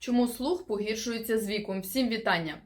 Чому слух погіршується з віком? Всім вітання!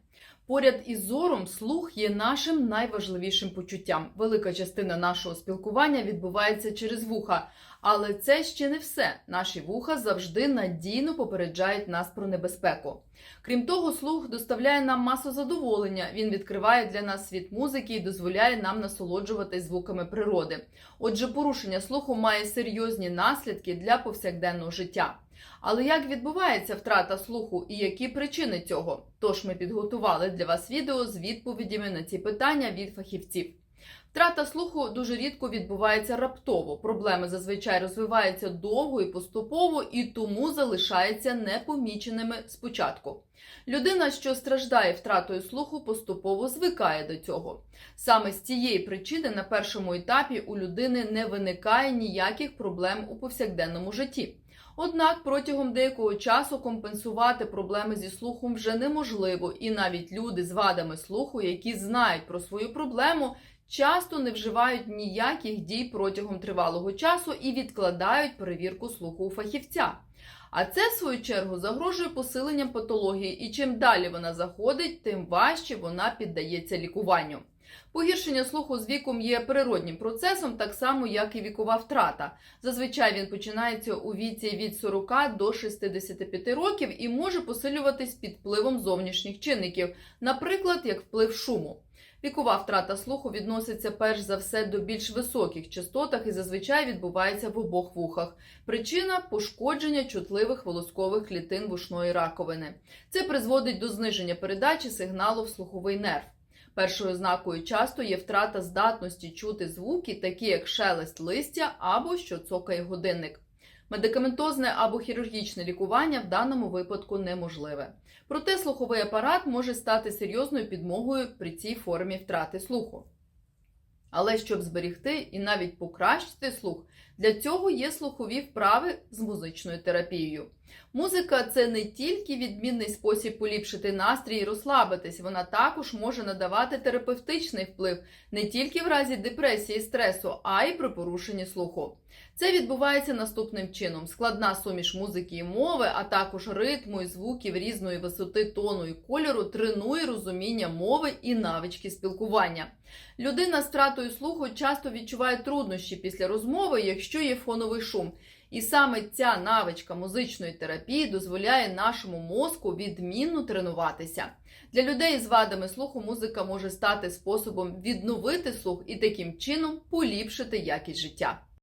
Поряд із зором слух є нашим найважливішим почуттям. Велика частина нашого спілкування відбувається через вуха. Але це ще не все. Наші вуха завжди надійно попереджають нас про небезпеку. Крім того, слух доставляє нам масу задоволення. Він відкриває для нас світ музики і дозволяє нам насолоджуватись звуками природи. Отже, порушення слуху має серйозні наслідки для повсякденного життя. Але як відбувається втрата слуху і які причини цього? Тож ми підготували для вас відео з відповідями на ці питання від фахівців. Втрата слуху дуже рідко відбувається раптово. Проблеми зазвичай розвиваються довго і поступово, і тому залишаються непоміченими спочатку. Людина, що страждає втратою слуху, поступово звикає до цього. Саме з цієї причини на першому етапі у людини не виникає ніяких проблем у повсякденному житті. Однак протягом деякого часу компенсувати проблеми зі слухом вже неможливо, і навіть люди з вадами слуху, які знають про свою проблему, часто не вживають ніяких дій протягом тривалого часу і відкладають перевірку слуху у фахівця. А це, в свою чергу, загрожує посиленням патології, і чим далі вона заходить, тим важче вона піддається лікуванню. Погіршення слуху з віком є природнім процесом, так само як і вікова втрата. Зазвичай він починається у віці від 40 до 65 років і може посилюватись під впливом зовнішніх чинників, наприклад, як вплив шуму. Вікова втрата слуху відноситься перш за все до більш високих частотах і зазвичай відбувається в обох вухах. Причина пошкодження чутливих волоскових клітин вушної раковини. Це призводить до зниження передачі сигналу в слуховий нерв. Першою ознакою часто є втрата здатності чути звуки, такі як шелест листя або що цокає годинник. Медикаментозне або хірургічне лікування в даному випадку неможливе. Проте слуховий апарат може стати серйозною підмогою при цій формі втрати слуху. Але щоб зберігти і навіть покращити слух, для цього є слухові вправи з музичною терапією. Музика це не тільки відмінний спосіб поліпшити настрій і розслабитись, вона також може надавати терапевтичний вплив не тільки в разі депресії стресу, а й при порушенні слуху. Це відбувається наступним чином: складна суміш музики і мови, а також ритму і звуків різної висоти, тону і кольору тренує розуміння мови і навички спілкування. Людина з втратою слуху часто відчуває труднощі після розмови, якщо є фоновий шум. І саме ця навичка музичної терапії дозволяє нашому мозку відмінно тренуватися. Для людей з вадами слуху музика може стати способом відновити слух і таким чином поліпшити якість життя.